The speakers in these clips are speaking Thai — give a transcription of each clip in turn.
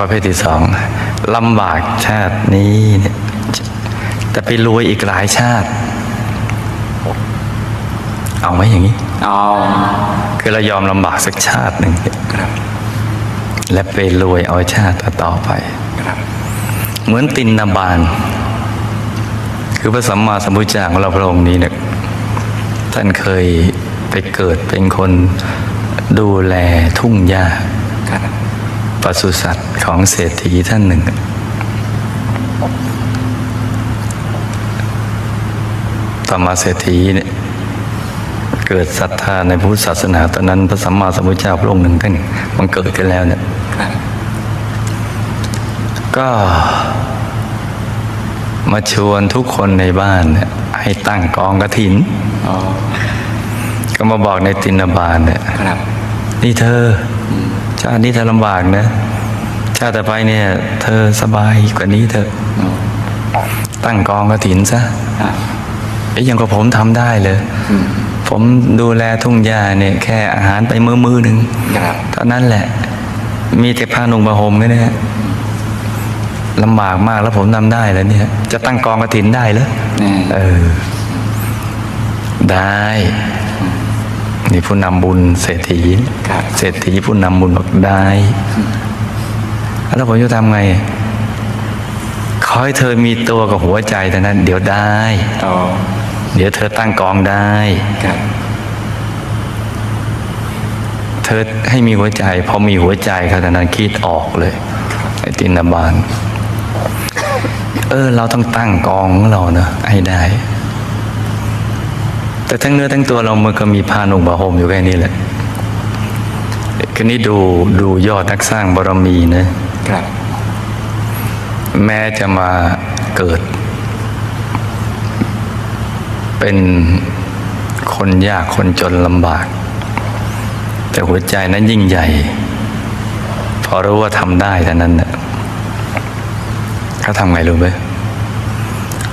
ประเภทที่สองลำบากชาตินี้เนี่ยแต่ไปรวยอีกหลายชาติ เอาไหมอย่างนี้เอาคือเรายอมลำบากสักชาติหนึ่งและไปรวยเอาชาติต่อไปเหมือนตินนาบานคือพระสัมมาสัมพุทธเจ้าของเราพระองค์นี้เนี่ยท่านเคยไปเกิดเป็นคนดูแลทุ่งหญ้า ปศุสัตว์ของเศรษฐีท่านหนึ่ง ต่อมาเศรษฐีเนี่ยเกิดศรัทธาในพุทธศาสนาตอนนั้นพระสัมมาสัมพุทธเจ้าพระองค์หนึ่งท่านมันเกิดขึ้นแล้วเนี่ยครับก็มาชวนทุกคนในบ้านเนี่ยให้ตั้งกองกระถินอ๋อก็มาบอกในตินบาลเนี่ยครับนี่เธออ ชาตินี้เธอลำบากนะ ชาติต่อไปเนี่ย เธอสบายกว่านี้เธอะอ๋อตั้งกองกระถินซะอะไอ้ยังกับผมทำได้เลยอืมผมดูแลทุ่งหญ้าเนี่ย แค่อาหารไปมือมือหนึ่งครับเท่านั้นแหละ มีแต่ผ้านุ่งผ้าห่มแค่นี้ลำบากมากแล้วผมทำได้แล้วเนี่ย จะตั้งกองกระถินได้เหรอแน่เออ ได้ นี่ผู้นำบุญเศรษฐีครับเศรษฐีผู้นำบุญบอกได้ แล้วผมจะทำไงขอให้เธอมีตัวกับหัวใจเท่านั้น เดี๋ยวได้อ๋อเดี๋ยวเธอตั้งกองได้ครับเธอให้มีหัวใจพอมีหัวใจเขาแต่นั้นคิดออกเลยไอ้ตินาบานเออ เราต้องตั้งกองของเราเนอะให้ได้ แต่ทั้งเนื้อทั้งตัวเรามันก็มีผ้านุ่งผ้าห่มอยู่แค่นี้แหละคืนนี้ดูดูยอดนักสร้างบารมีนะครับ แม้จะมาเกิด เป็นคนยากคนจนลำบาก แต่หัวใจนั้นยิ่งใหญ่ พอรู้ว่าทำได้เท่านั้นน่ะเขาทำไงรู้ไหม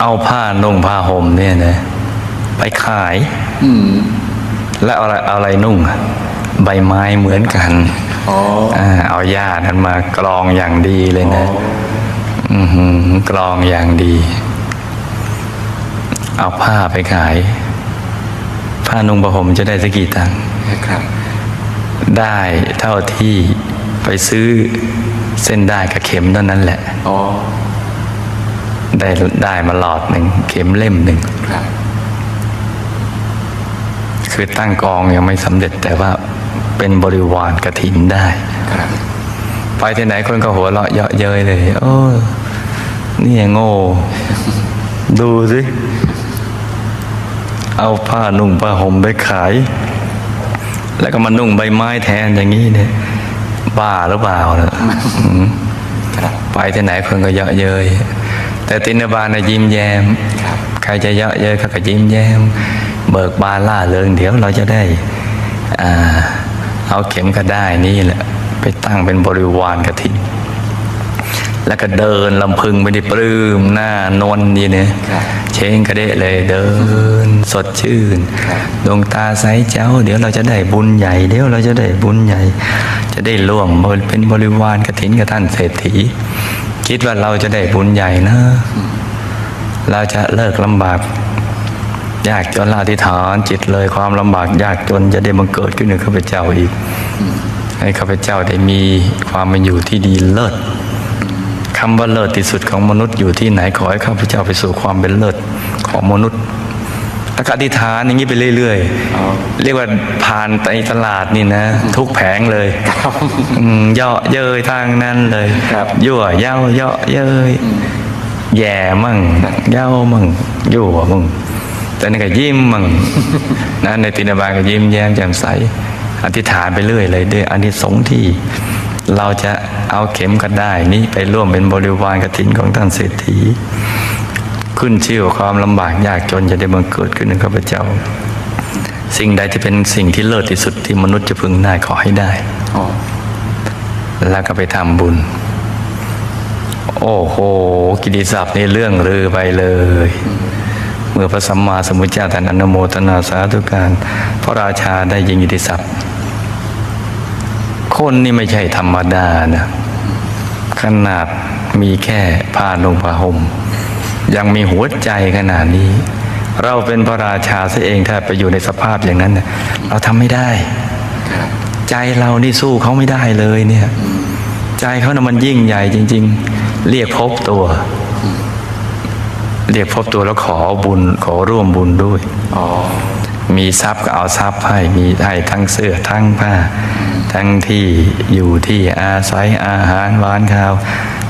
เอาผ้านุ่งผ้าห่มเนี่ยนะ ไปขาย อืม แล้วเอาอะไรเอาอะไรนุ่งอะใบไม้เหมือนกันอ๋ออ่าเอาหญ้านั้นมากรองอย่างดีเลยนะ อือหือกรองอย่างดี เอาผ้าไปขาย ผ้านุ่งผ้าห่มจะได้สักกี่ตังค์ครับ ได้เท่าที่ไปซื้อเส้นได้กับเข็มเท่านั้นแหละ อ๋อ ได้ได้มาหลอดหนึ่งเข็มเล่มหนึ่งครับ คือตั้งกองยังไม่สำเร็จแต่ว่าเป็นบริวารกระถินได้ครับไปที่ไหนคนก็หัวเราะเยาะเย้ยเลย โอ้นี่โง่ ดูสิ เอาผ้านุ่งผ้าห่มไปขาย แล้วก็มานุ่งใบไม้แทนอย่างนี้เนี่ย บ้าหรือเปล่านะอืมครับไปที่ไหนคนก็เยาะเย้ยแต่ตินบาลนะยิ้มแย้มครับใครจะเยาะเย้ยเขาก็ยิ้มแย้ม เบิกบานล่าเริงเดี๋ยวเราจะได้อ่าเอาเข็มก็ได้นี่แหละ ไปตั้งเป็นบริวารกฐินแล้วก็เดินลำพึงไปไดิปลื้มหน้านวลนี่เนี่ยครับเชงกระเดะเลยเดินสดชื่นครับดวงตาใสเจ้า เดี๋ยวเราจะได้บุญใหญ่ เดี๋ยวเราจะได้บุญใหญ่ จะได้ร่วมเป็นบริวารกฐินกับท่านเศรษฐี คิดว่าเราจะได้บุญใหญ่นะ เราจะเลิกลำบาก ยากจนลาธิษฐานจิตเลยความลำบากยากจนจะได้บังเกิดขึ้นในข้าพเจ้าอีก ให้ข้าพเจ้าได้มีความเป็นอยู่ที่ดีเลิศคำว่าเลิศที่สุดของมนุษย์อยู่ที่ไหนขอให้ข้าพเจ้าไปสู่ความเป็นเลิศของมนุษย์แล้วก็อธิษฐานอย่างนี้ไปเรื่อยอ๋อๆเรียกว่าผ่านในตลาดนี่นะ ทุกแผงเลยครับอืมเยาะเย้ยทางนั้นเลยครับยั่วเย้าเยาะเย้ยแย่มั่งเย้ามั่งยั่วมั่ง แต่นี่ก็ยิ้มมั่งนะในตินาบาลก็ยิ้มแย้มแจ่มใส อธิษฐานไปเรื่อยเลยด้วยอานิสงส์ที่เราจะเอาเข็มกันได้นี้ไปร่วมเป็นบริวารกฐินของท่านเศรษฐี ขึ้นชื่อความลำบากยากจนจะได้บังเกิดขึ้นในข้าพเจ้า สิ่งใดที่เป็นสิ่งที่เลิศที่สุดที่มนุษย์จะพึงได้ขอให้ได้แล้วก็ไปทำบุญ โอ้โห กิติศัพท์นี่เรื่องลือไปเลย เมื่อพระสัมมาสัมพุทธเจ้าท่านอนุโมทนาสาธุการ พระราชาได้ยิงกิติศัพท์คนนี่ไม่ใช่ธรรมดานะขนาดมีแค่ผ้านลงผ้าห่มยังมีหัวใจขนาดนี้ เราเป็นพระราชาซะเองถ้าไปอยู่ในสภาพอย่างนั้นเราทำไม่ได้ ใจเรานี่สู้เขาไม่ได้เลยเนี่ย ใจเขานะ่ะมันยิ่งใหญ่จริง ๆ เรียกพบตัว เรียกพบตัวแล้วขอบุญขอร่วมบุญด้วยอ๋อมีทรัพย์ก็เอาทรัพย์ให้มีให้ทั้งเสื้อทั้งผ้า ทั้งที่อยู่ที่อาศัยอาหารหวานข้าว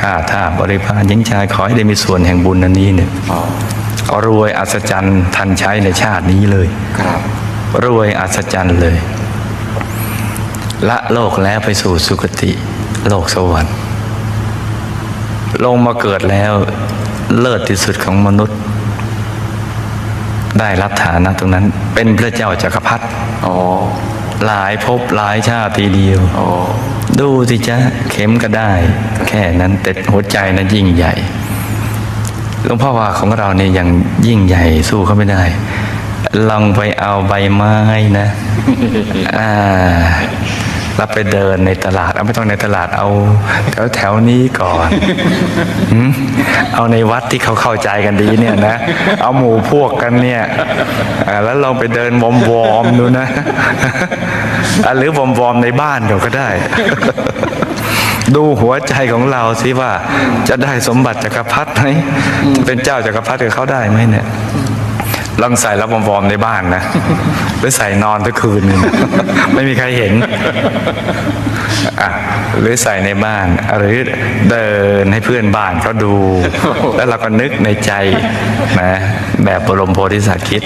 ข้าท่าบริพารหญิงชายขอให้ได้มีส่วนแห่งบุญอันนี้เนี่ยอ๋อก็รวยอัศจรรย์ทันใช้ในชาตินี้เลยครับรวยอัศจรรย์เลย ละโลกแล้วไปสู่สุคติ โลกสวรรค์ ลงมาเกิดแล้ว เลิศที่สุดของมนุษย์ ได้รับฐานะตรงนั้น เป็นพระเจ้าจักรพรรดิอ๋อหลายภพหลายชาติทีเดียวอ๋อดูสิจ๊ะเข็มก็ได้ แค่นั้นแต่หัวใจนั้นยิ่งใหญ่หลวงพ่อว่าของเราเนี่ยยังยิ่งใหญ่สู้เขาไม่ได้ ลองไปเอาใบไม้นะอ่า เราไปเดินในตลาด เอาไม่ต้องในตลาดเอาแถวแถวๆนี้ก่อนเอาในวัดที่เขาเข้าใจกันดีเนี่ยนะ เอาหมู่พวกกันเนี่ยแล้วลองไปเดินวอมวอมดูนะหรือวอมวอมในบ้านเราก็ได้ ดูหัวใจของเราสิว่า จะได้สมบัติจักรพรรดิไหมเป็นเจ้าจักรพรรดิกับเขาได้ไหมเนี่ยลองใส่แล้ววอมๆในบ้านนะ หรือใส่นอนทุกคืนนะไม่มีใครเห็นอะหรือใส่ในบ้าน หรือเดินให้เพื่อนบ้านเขาดู แล้วเราก็นึกในใจนะแบบบรมโพธิสัตว์คิด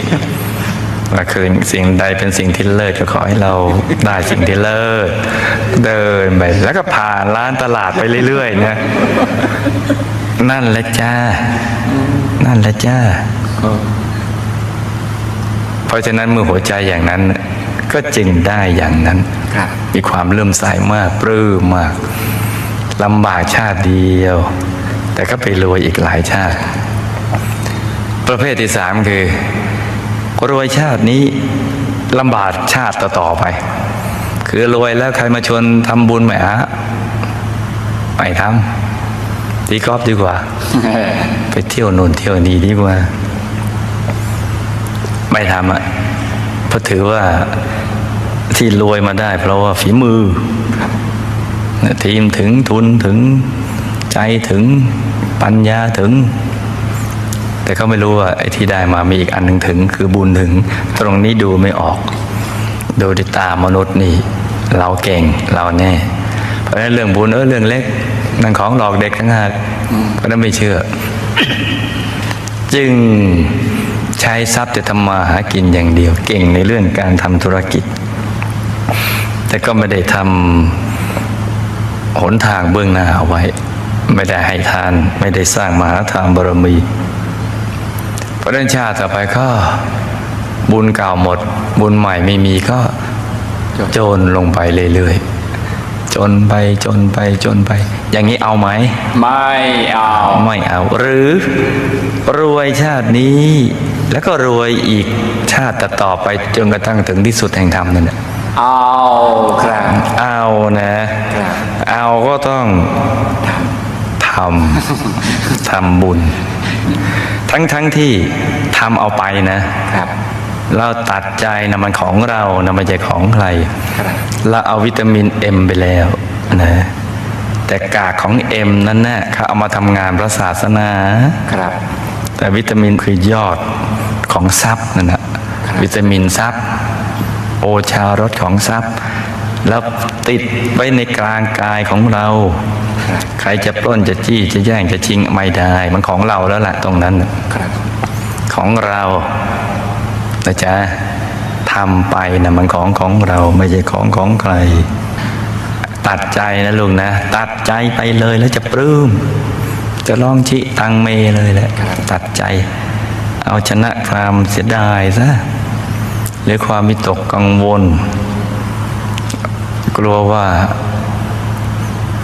ว่าคือสิ่งใดเป็นสิ่งที่เลิศก็ขอให้เราได้สิ่งที่เลิศเดินไปแล้วก็ผ่านร้านตลาดไปเรื่อยๆนะนั่นแหละจ้า นั่นแหละจ้า ราะฉะนั้นเมื่อหัวใจอย่างนั้น ก็จึงได้อย่างนั้นครับมีความเลื่อมใสมากปลื้มมากลำบากชาติเดียว แต่ก็ไปรวยอีกหลายชาติ ประเภทที่สามคือ รวยชาตินี้ลำบากชาติต่อๆไป คือรวยแล้วใครมาชวนทำบุญไหมฮะไม่ทำตีกอล์ฟดีกว่า ไปเที่ยวนู่นเที่ยวนี่ดีกว่า ไม่ทำอะเพราะถือว่าที่รวยมาได้ เพราะว่าฝีมือ ทีมถึงทุนถึงใจถึงปัญญาถึง แต่เขาไม่รู้ว่าไอ้ที่ได้มามีอีกอันหนึ่งถึง คือบุญถึง ตรงนี้ดูไม่ออก ดูด้วยตามนุษย์นี่ เราเก่งเราแน่ เพราะฉะนั้นเรื่องบุญเออเรื่องเล็กนั่นของหลอกเด็กทั้งหากเพราะฉะนั้นไม่เชื่อ จึง ใช้ทรัพย์แต่ทำมาหากินอย่างเดียว เก่งในเรื่องการทำธุรกิจ แต่ก็ไม่ได้ทำหนทางเบื้องหน้าเอาไว้ ไม่ได้ให้ทานไม่ได้สร้างมหาทานบารมีเพราะฉะนั้นชาติต่อไปก็บุญเก่าหมด บุญใหม่ไม่มีก็จนลงไปเรื่อยๆจนไปจนไปจนไป อย่างนี้เอาไหม ไม่เอา ไม่เอา หรือ รวยชาตินี้ แล้วก็รวยอีกชาติต่อๆไปจนกระทั่งถึงที่สุดแห่งธรรมนั่นแหละเอาครับ เอานะครับเอาก็ต้องทำทำบุญ ทั้งทั้งที่ทำเอาไปนะครับเราตัดใจนะมันของเรานะไม่ใช่ของใครครับเราเอาวิตามินเอ็มไปแล้วนะแต่กากของเอ็มนั้นนะ่ะเขาเอามาทำงานพระศาสนาครับ แต่วิตามินคือยอด ของทรัพย์นั่นนะวิตามินทรัพย์ โอชารสของทรัพย์ แล้วติดไว้ในกลางกายของเรา ใครจะปล้นจะจี้จะแย่งจะชิงไม่ได้ มันของเราแล้วล่ะตรงนั้นน่ะครับของเรานะจ๊ะทำไปนะมันของของเราไม่ใช่ของของใคร ตัดใจนะลุงนะ ตัดใจไปเลยแล้วจะปลื้มจะลองชิตังเมเลยแหละตัดใจ เอาชนะความเสียดายซะหรือความมิตกกังวล กลัวว่า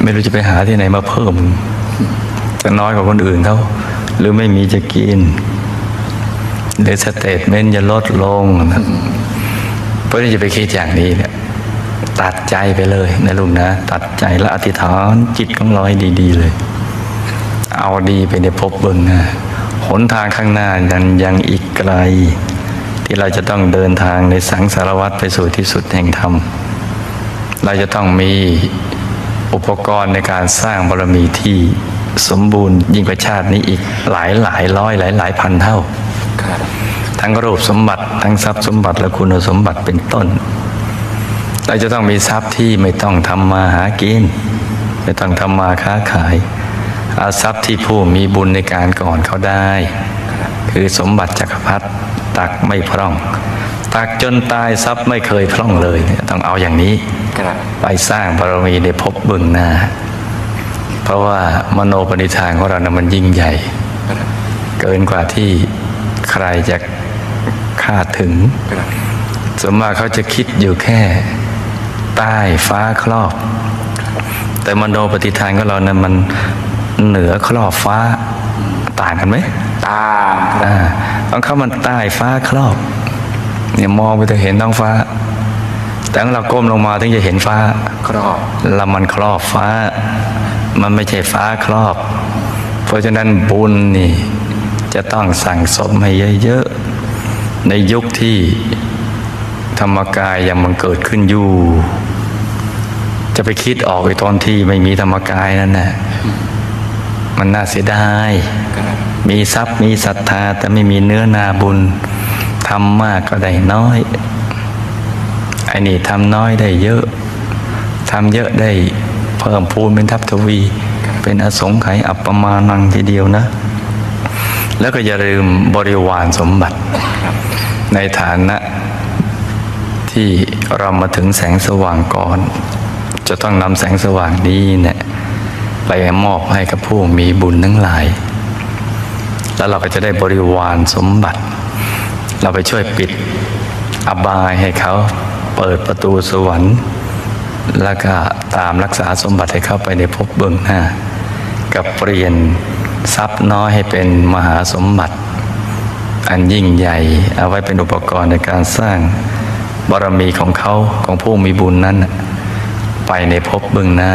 ไม่รู้จะไปหาที่ไหนมาเพิ่มจะน้อยกว่าคนอื่นเขาหรือไม่มีจะกินหรือสเตทเมนต์จะลดลงนะเพราะนี่จะไปคิดอย่างนี้เนี่ยตัดใจไปเลยนะลูกนะ ตัดใจและอธิษฐานจิตของเราให้ดี ๆ เลย เอาดีไปในภพเบึงหนะห นทางข้างหน้ายังยังอีกไกล ที่เราจะต้องเดินทางในสังสารวัฏไปสู่ที่สุดแห่งธรรม เราจะต้องมีอุปกรณ์ในการสร้างบารมีที่สมบูรณ์ยิ่งกว่าชาตินี้อีกหลายหลายร้อยหลายหลายพันเท่า ทั้งรูปสมบัติทั้งทรัพย์สมบัติและคุณสมบัติเป็นต้น เราจะต้องมีทรัพย์ที่ไม่ต้องทำมาหากิน ไม่ต้องทำมาค้าขาย เอาทรัพย์ที่ผู้มีบุญในการก่อนเขาได้ คือสมบัติจักรพรรดิตักไม่พร่อง ตักจนตายทรัพย์ไม่เคยพร่องเลยเนี่ยต้องเอาอย่างนี้ครับไปสร้างบารมีในภพเบึงหน้า เพราะว่ามโนปณิธานของเรานะมันยิ่งใหญ่ครับเกินกว่าที่ใครจะคาดถึงครับส่วนมากเขาจะคิดอยู่แค่ใต้ฟ้าครอบ แต่มโนปฏิทานของเรานะั้นมัน เหนือครอบฟ้าต่างกันไหมตามครับอ่าของเขามันใต้ฟ้าครอบ เนี่ยมองไปจะเห็นท้องฟ้า แต่ของเราก้มลงมาถึงจะเห็นฟ้า ครอบแล้วมันครอบฟ้า มันไม่ใช่ฟ้าครอบ เพราะฉะนั้นบุญนี่ จะต้องสั่งสมให้เยอะๆ ในยุคที่ธรรมกายยังมันเกิดขึ้นอยู่ จะไปคิดออกไอ้ตอนที่ไม่มีธรรมกายนั่นนะ มันน่าเสียดายครับมีทรัพย์มีศรัทธา แต่ไม่มีเนื้อนาบุญทำมากก็ได้น้อยไอ้นี่ทำน้อยได้เยอะทำเยอะได้เพิ่มพูนเป็นทัพทวี เป็นอสงไขยอัปปมานังทีเดียวนะ แล้วก็อย่าลืมบริวารสมบัติ ในฐานะที่เรามาถึงแสงสว่างก่อน จะต้องนำแสงสว่างนี้เนี่ย ไปมอบให้กับผู้มีบุญทั้งหลาย แล้วเราก็จะได้บริวารสมบัติ เราไปช่วยปิดอบายให้เขาเปิดประตูสวรรค์ แล้วก็ตามรักษาสมบัติให้เข้าไปในภพเบื้องหน้า กับเปลี่ยนทรัพย์น้อยให้เป็นมหาสมบัติ อันยิ่งใหญ่เอาไว้เป็นอุปกรณ์ในการสร้างบารมีของเขาของผู้มีบุญนั้น ไปในภพเบื้องหน้า